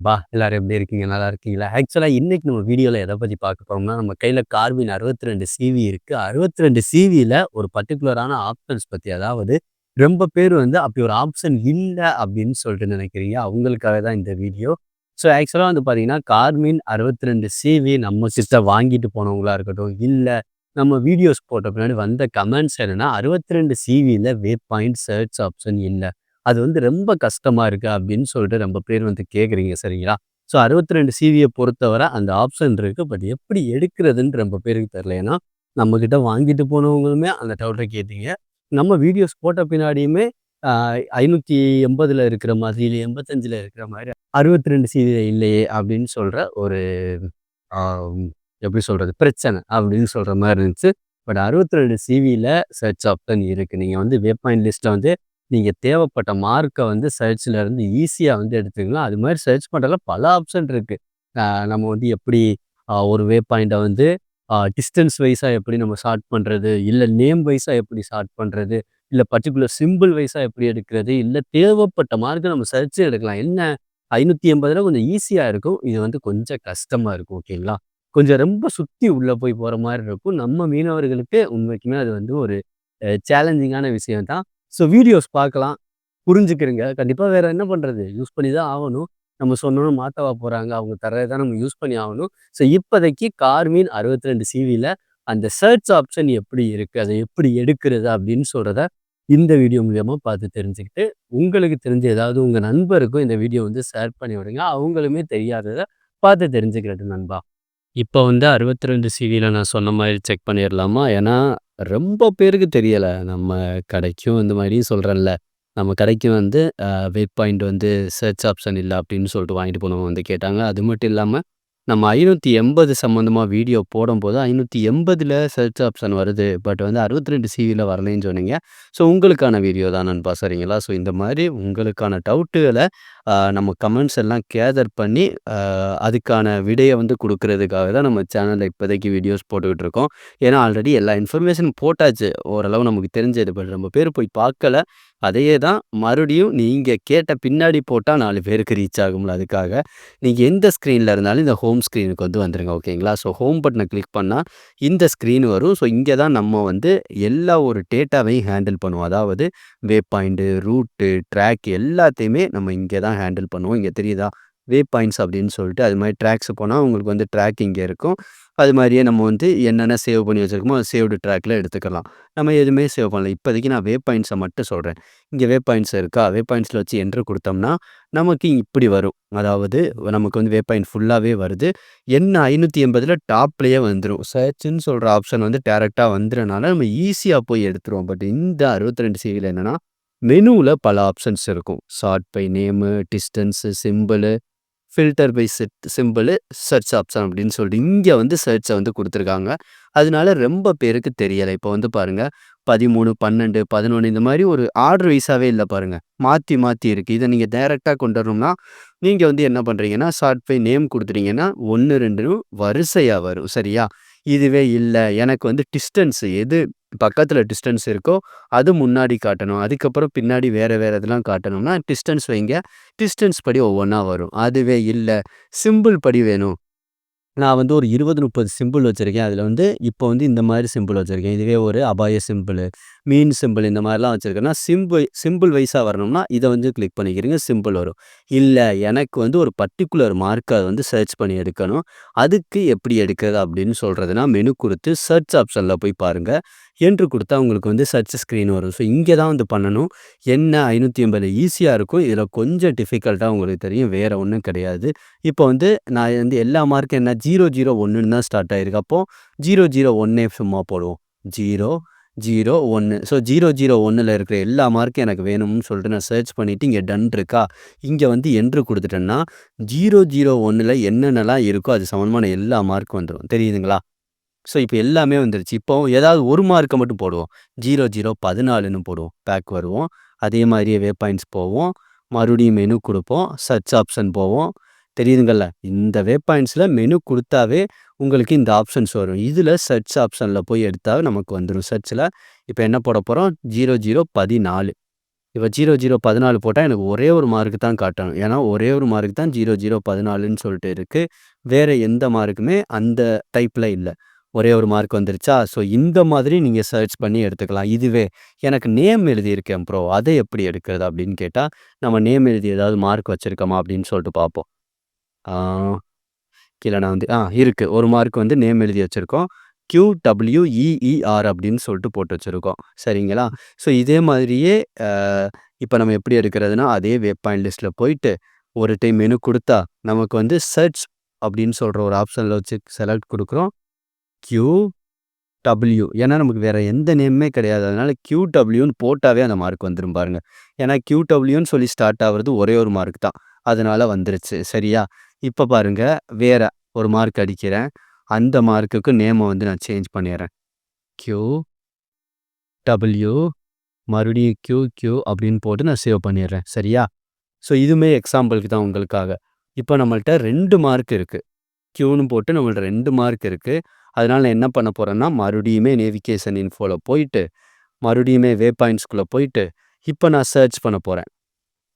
பா எல்லாரும் எப்படி இருக்கீங்க? நல்லா இருக்கீங்களா? ஆக்சுவலாக இன்றைக்கி நம்ம வீடியோவில் எதை பற்றி பார்க்க போகிறோம்னா நம்ம கையில் கார்பின் அறுபத்தி ரெண்டு சிவி இருக்குது அறுபத்தி ரெண்டு சிவியில் ஒரு பர்டிகுலரான ஆப்ஷன்ஸ் பற்றி அதாவது ரொம்ப பேர் வந்து அப்படி ஒரு ஆப்ஷன் இல்லை அப்படின்னு சொல்லிட்டு நினைக்கிறீங்க. அவங்களுக்காக தான் இந்த வீடியோ. ஸோ ஆக்சுவலாக வந்து பார்த்தீங்கன்னா கார்மின் அறுபத்தி ரெண்டு சிவி நம்ம சிஸ்டர் வாங்கிட்டு போனவங்களாக இருக்கட்டும் இல்லை நம்ம வீடியோஸ் போட்ட பின்னாடி வந்த கமெண்ட்ஸ் என்னென்னா அறுபத்தி ரெண்டு சிவியில் வே பாயிண்ட் சர்ச் ஆப்ஷன் இல்லை. அது வந்து ரொம்ப கஷ்டமா இருக்கு அப்படின்னு சொல்லிட்டு ரொம்ப பேர் வந்து கேட்குறீங்க சரிங்களா? ஸோ அறுபத்தி ரெண்டு சிவியை பொறுத்தவரை அந்த ஆப்ஷன் இருக்கு. பட் எப்படி எடுக்கிறதுன்னு ரொம்ப பேருக்கு தெரில ஏன்னா நம்மக்கிட்ட வாங்கிட்டு போனவங்களுமே அந்த டவுட்டை கேட்டீங்க. நம்ம வீடியோஸ் போட்ட பின்னாடியுமே ஐநூற்றி எண்பதில் இருக்கிற மாதிரி இல்லை எண்பத்தஞ்சில் இருக்கிற மாதிரி அறுபத்தி ரெண்டு சிவி இல்லையே அப்படின்னு சொல்கிற ஒரு எப்படி சொல்கிறது பிரச்சனை அப்படின்னு சொல்கிற மாதிரி இருந்துச்சு. பட் அறுபத்தி ரெண்டு சிவியில் சர்ச் ஆப்ஷன் இருக்குது நீங்கள் வந்து வேப்பாயின் பாயிண்ட் லிஸ்ட்டில் வந்து நீங்கள் தேவைப்பட்ட மார்க்கை வந்து சர்ச்சில் இருந்து ஈஸியாக வந்து எடுத்துக்கலாம் அது மாதிரி சர்ச் பண்ணுறதுல பல ஆப்ஷன் இருக்குது நம்ம வந்து எப்படி ஒரு வே பாயிண்ட்டை வந்து டிஸ்டன்ஸ் வைஸாக எப்படி நம்ம ஷார்ட் பண்ணுறது இல்லை நேம் வைஸாக எப்படி ஷார்ட் பண்ணுறது இல்லை பர்டிகுலர் சிம்பிள் வைஸாக எப்படி எடுக்கிறது? இல்லை தேவைப்பட்ட மார்க்கை நம்ம சர்ச்சு எடுக்கலாம். என்ன ஐநூற்றி எண்பதுல கொஞ்சம் ஈஸியாக இருக்கும். இது வந்து கொஞ்சம் கஷ்டமாக இருக்கும் ஓகேங்களா கொஞ்சம் ரொம்ப சுற்றி உள்ளே போய் போகிற மாதிரி இருக்கும். நம்ம மீனவர்களுக்கு உண்மைக்குமே அது வந்து ஒரு சேலஞ்சிங்கான விஷயம் தான் ஸோ வீடியோஸ் பார்க்கலாம். புரிஞ்சுக்கிறீங்க. கண்டிப்பாக வேறு என்ன பண்ணுறது யூஸ் பண்ணி தான் ஆகணும். நம்ம சொன்னோன்னு மாற்றவா போகிறாங்க அவங்க தரதை தான் நம்ம யூஸ் பண்ணி ஆகணும். ஸோ இப்போதைக்கு கார்மீன் அறுபத்தி ரெண்டு சிவியில் அந்த சர்ச் ஆப்ஷன் எப்படி இருக்குது அதை எப்படி எடுக்கிறது? அப்படின்னு சொல்கிறத இந்த வீடியோ மூலியமாக பார்த்து தெரிஞ்சுக்கிட்டு உங்களுக்கு தெரிஞ்ச ஏதாவது உங்கள் நண்பருக்கும் இந்த வீடியோ வந்து ஷேர் பண்ணி விடுங்க. அவங்களுமே தெரியாததை பார்த்து தெரிஞ்சுக்கிறது நண்பா. இப்போ வந்து அறுபத்தி ரெண்டு சிவியில் நான் சொன்ன மாதிரி செக் பண்ணிடலாமா ஏன்னா ரொம்ப பேருக்கு தெரியலை. நம்ம கடைக்கும் இந்த மாதிரியும் சொல்கிறேன்ல நம்ம கடைக்கு வந்து வெப் பாயிண்ட் வந்து சர்ச் ஆப்ஷன் இல்லை அப்படின்னு சொல்லிட்டு வாங்கிட்டு போனவங்க வந்து கேட்டாங்க. அது மட்டும் இல்லாமல் நம்ம ஐநூற்றி எண்பது சம்மந்தமாக வீடியோ போடும்போது ஐநூற்றி எண்பதில் சர்ச் ஆப்ஷன் வருது. பட் வந்து அறுபத்தி ரெண்டு சிவியில் வரலைன்னு சொன்னீங்க. ஸோ உங்களுக்கான வீடியோ தான் நண்பா. சரிங்களா? ஸோ இந்த மாதிரி உங்களுக்கான டவுட்டுகளை நம்ம கமெண்ட்ஸ் எல்லாம் கேதர் பண்ணி அதுக்கான விடையை வந்து கொடுக்கறதுக்காக தான் நம்ம சேனலில் இப்போதைக்கு வீடியோஸ் போட்டுக்கிட்டு இருக்கோம். ஏன்னா ஆல்ரெடி எல்லா இன்ஃபர்மேஷன் போட்டாச்சு. ஓரளவு நமக்கு தெரிஞ்சது. பட் நம்ம பேர் போய் பார்க்கல. அதையே தான் மறுபடியும் நீங்கள் கேட்ட பின்னாடி போட்டால் நாலு பேருக்கு ரீச் ஆகும்ல அதுக்காக. நீங்கள் எந்த ஸ்க்ரீனில் இருந்தாலும் இந்த ஹோம் ஸ்க்ரீனுக்கு வந்து வந்துடுங்க ஓகேங்களா ஸோ ஹோம் பட்டனை கிளிக் பண்ணால் இந்த ஸ்க்ரீன் வரும். ஸோ இங்கே தான் நம்ம வந்து எல்லா ஒரு டேட்டாவையும் ஹேண்டில் பண்ணுவோம். அதாவது வே பாயிண்ட்டு ரூட்டு ட்ராக் எல்லாத்தையுமே நம்ம இங்கே தான் ஹேண்டில் பண்ணுவோம். இங்கே தெரியுதா? வே பாயிண்ட்ஸ் அப்படின்னு சொல்லிட்டு அது மாதிரி ட்ராக்ஸ் போனால் உங்களுக்கு வந்து ட்ராக் இங்கே இருக்கும். அது மாதிரியே நம்ம வந்து என்னென்ன சேவ் பண்ணி வச்சுருக்கோமோ சேவ்டு ட்ராக்கில் எடுத்துக்கலாம். நம்ம எதுவுமே சேவ் பண்ணல. இப்போதைக்கு நான் வே பாயிண்ட்ஸை மட்டும் சொல்கிறேன் இங்கே வே பாயிண்ட்ஸ் இருக்கா? வே பாயிண்ட்ஸில் வச்சு என்ட்ரு கொடுத்தோம்னா நமக்கு இப்படி வரும். அதாவது நமக்கு வந்து வே பாயிண்ட் ஃபுல்லாகவே வருது. என்ன ஐநூற்றி எண்பதில் டாப்லேயே வந்துடும் சர்ச்சுன்னு சொல்கிற ஆப்ஷன் வந்து டேரெக்டாக வந்துடுறனால நம்ம ஈஸியாக போய் எடுத்துருவோம். பட் இந்த அறுபத்தி ரெண்டு சிவியில் என்னென்னா மெனுவில் பல ஆப்ஷன்ஸ் இருக்கும். Sort by name distance simple filter by set simple search option அப்படின்னு சொல்லிட்டு இங்கே வந்து சர்ச்சை வந்து கொடுத்துருக்காங்க. அதனால ரொம்ப பேருக்கு தெரியலை. இப்போ வந்து பாருங்கள் பதிமூணு பன்னெண்டு பதினொன்று இந்த மாதிரி ஒரு ஆர்டர் வைஸாகவே இல்லை பாருங்கள் மாற்றி மாற்றி இருக்குது இதை நீங்கள் டைரெக்டாக கொண்டு வரணும்னா நீங்கள் வந்து என்ன பண்ணுறீங்கன்னா ஷார்ட் பை நேம் கொடுத்துட்டீங்கன்னா ஒன்று ரெண்டு வரிசையாக வரும். சரியா? இதுவே இல்லை. எனக்கு வந்து டிஸ்டன்ஸ் எது பக்கத்தில் டிஸ்டன்ஸ் இருக்கோ அது முன்னாடி காட்டணும். அதுக்கப்புறம் பின்னாடி வேறு வேறு இதெல்லாம் காட்டணும்னா டிஸ்டன்ஸ் வைங்க. டிஸ்டன்ஸ் படி ஒவ்வொன்றா வரும். அதுவே இல்லை சிம்பிள் படி வேணும். நான் வந்து ஒரு இருபது முப்பது சிம்பிள் வச்சுருக்கேன். அதில் வந்து இப்போ வந்து இந்த மாதிரி சிம்பிள் வச்சுருக்கேன். இதுவே ஒரு அபாய சிம்பிள் மீன் சிம்பிள் இந்த மாதிரிலாம் வச்சுருக்கேன்னா சிம்பிள் சிம்பிள் வைஸாக வரணும்னா இதை வந்து கிளிக் பண்ணிக்கிறீங்க சிம்பிள் வரும். இல்லை எனக்கு வந்து ஒரு பர்டிகுலர் மார்க்கை வந்து சர்ச் பண்ணி எடுக்கணும். அதுக்கு எப்படி எடுக்கிறது அப்படின்னு சொல்கிறதுனா மெனு கொடுத்து சர்ச் ஆப்ஷனில் போய் பாருங்கள் என்று கொடுத்தா உங்களுக்கு வந்து சர்ச் ஸ்க்ரீன் வரும். ஸோ இங்கே தான் வந்து பண்ணணும். என்ன ஐநூற்றி ஐம்பது ஈஸியாக இருக்கும் இதில் கொஞ்சம் டிஃபிகல்ட்டாக உங்களுக்கு தெரியும் வேறு ஒன்றும் கிடையாது. இப்போ வந்து நான் வந்து எல்லா மார்க்கும் என்ன ஜீரோ ஜீரோ ஒன்றுன்னு தான் ஸ்டார்ட் ஆகிருக்கு அப்போது ஜீரோ ஜீரோ ஒன்னே சும்மா போடுவோம். ஜீரோ ஜீரோ ஒன்று ஸோ ஜீரோ ஜீரோ ஒன்றில் இருக்கிற எல்லா மார்க்கும் எனக்கு வேணும்னு சொல்லிட்டு நான் சர்ச் பண்ணிவிட்டு இங்கே டன் இருக்கா? இங்கே வந்து என்று கொடுத்துட்டேன்னா ஜீரோ ஜீரோ ஒன்றில் என்னென்னலாம் இருக்கோ அது சம்மந்தமான எல்லா மார்க்கும் வந்துடும் தெரியுதுங்களா? ஸோ இப்போ எல்லாமே வந்துருச்சு. இப்போ ஏதாவது ஒரு மார்க்கை மட்டும் போடுவோம். ஜீரோ ஜீரோ பதினாலுன்னு போடுவோம். பேக் வருவோம். அதே மாதிரியே வே பாயிண்ட்ஸ் போவோம். மறுபடியும் மெனு கொடுப்போம். சர்ச் ஆப்ஷன் போவோம். தெரியுதுங்கள்ல இந்த வே பாயிண்ட்ஸில் மெனு கொடுத்தாவே உங்களுக்கு இந்த ஆப்ஷன்ஸ் வரும். இதில் சர்ச் ஆப்ஷனில் போய் எடுத்தாவே நமக்கு வந்துடும் சர்ச்சில் இப்போ என்ன போட போகிறோம் ஜீரோ ஜீரோ பதினாலு. இப்போ ஜீரோ ஜீரோ பதினாலு போட்டால் எனக்கு ஒரே ஒரு மார்க்கு தான் காட்டணும். ஏன்னா ஒரே ஒரு மார்க் தான் ஜீரோ ஜீரோ பதினாலுன்னு சொல்லிட்டு இருக்குது வேறு எந்த மார்க்குமே அந்த டைப்பில் இல்லை. ஒரே ஒரு மார்க் வந்துருச்சா? ஸோ இந்த மாதிரி நீங்கள் சர்ச் பண்ணி எடுத்துக்கலாம். இதுவே எனக்கு நேம் எழுதியிருக்கேன் ப்ரோ அதை எப்படி எடுக்கிறது அப்படின்னு கேட்டால் நம்ம நேம் எழுதி ஏதாவது மார்க் வச்சுருக்கோமா அப்படின்னு சொல்லிட்டு பார்ப்போம். கீழே நான் வந்து ஆ இருக்குது ஒரு மார்க் வந்து நேம் எழுதி வச்சுருக்கோம். கியூடபிள்யூஇஇஆர் அப்படின்னு சொல்லிட்டு போட்டு வச்சுருக்கோம். சரிங்களா? ஸோ இதே மாதிரியே இப்போ நம்ம எப்படி எடுக்கிறதுனா அதே வெப் பாயிண்ட் லிஸ்ட்டில் போயிட்டு ஒரு டைம் மெனு கொடுத்தா நமக்கு வந்து சர்ச் அப்படின்னு சொல்கிற ஒரு ஆப்ஷனில் வச்சு செலக்ட் கொடுக்குறோம். கியூ டபிள்யூ ஏன்னா நமக்கு வேறு எந்த நேமுமே கிடையாது. அதனால் கியூ டபிள்யூன்னு போட்டாவே அந்த மார்க் வந்துடும் பாருங்கள் ஏன்னா கியூ டபிள்யூன்னு சொல்லி ஸ்டார்ட் ஆகிறது ஒரே ஒரு மார்க் தான். அதனால் வந்துருச்சு. சரியா? இப்போ பாருங்கள் வேறு ஒரு மார்க் அடிக்கிறேன். அந்த மார்க்குக்கு நேமை வந்து நான் சேஞ்ச் பண்ணிடுறேன். கியூ டபிள்யூ மறுபடியும் கியூ கியூ அப்படின்னு போட்டு நான் சேவ் பண்ணிடுறேன். சரியா? ஸோ இதுவுமே எக்ஸாம்பிளுக்கு தான் உங்களுக்காக. இப்போ நம்மள்ட்ட ரெண்டு மார்க் இருக்குது கியூன்னு போட்டு நம்மள்ட்ட ரெண்டு மார்க் இருக்குது அதனால் நான் என்ன பண்ண போகிறேன்னா மறுபடியுமே நேவிகேஷன் இன்ஃபோவில் போயிட்டு மறுபடியுமே வே பாயிண்ட்ஸ்குள்ளே போயிட்டு இப்போ நான் சர்ச் பண்ண போகிறேன்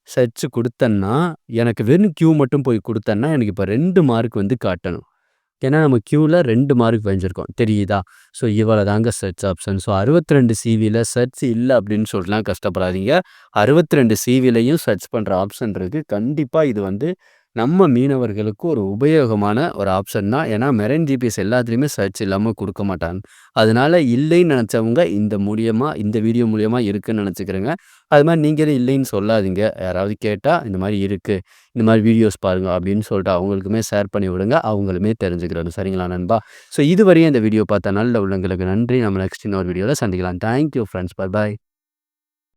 சர்ச் கொடுத்தேன்னா எனக்கு வெறும் க்யூ மட்டும் போய் கொடுத்தேன்னா எனக்கு இப்போ ரெண்டு மார்க் வந்து காட்டணும். ஏன்னா நம்ம க்யூவில் ரெண்டு மார்க் வரைஞ்சிருக்கோம் தெரியுதா? ஸோ இவ்வளோ தாங்க சர்ச் ஆப்ஷன் ஸோ அறுபத்தி ரெண்டு சிவியில் சர்ச் இல்லை அப்படின்னு சொல்லலாம் கஷ்டப்படாதீங்க. அறுபத்தி ரெண்டு சிவிலையும் சர்ச் பண்ணுற ஆப்ஷன் இருக்குது கண்டிப்பாக இது வந்து நம்ம மீனவர்களுக்கு ஒரு உபயோகமான ஒரு ஆப்ஷன் தான். ஏன்னா மெரைன் ஜிபிஎஸ் எல்லாத்துலேயுமே சர்ச் இல்லாமல் கொடுக்க மாட்டாங்க. அதனால இல்லைன்னு நினச்சவங்க இந்த மூலியமாக இந்த வீடியோ மூலியமாக இருக்குன்னு நினச்சிக்கிறேங்க. அது மாதிரி நீங்களே இல்லைன்னு சொல்லாதீங்க. யாராவது கேட்டால் இந்த மாதிரி இருக்குது இந்த மாதிரி வீடியோஸ் பாருங்கள் அப்படின்னு சொல்லிட்டு அவங்களுக்குமே ஷேர் பண்ணி விடுங்க. அவங்களுமே தெரிஞ்சுக்கிறாங்க சரிங்களா நண்பா? ஸோ இதுவரையும் இந்த வீடியோ பார்த்தா நல்ல உள்ளங்களுக்கு நன்றி. நம்ம நெக்ஸ்ட் இன்னொரு வீடியோவில் சந்திக்கலாம். தேங்க்யூ ஃப்ரெண்ட்ஸ் பாய் பாய்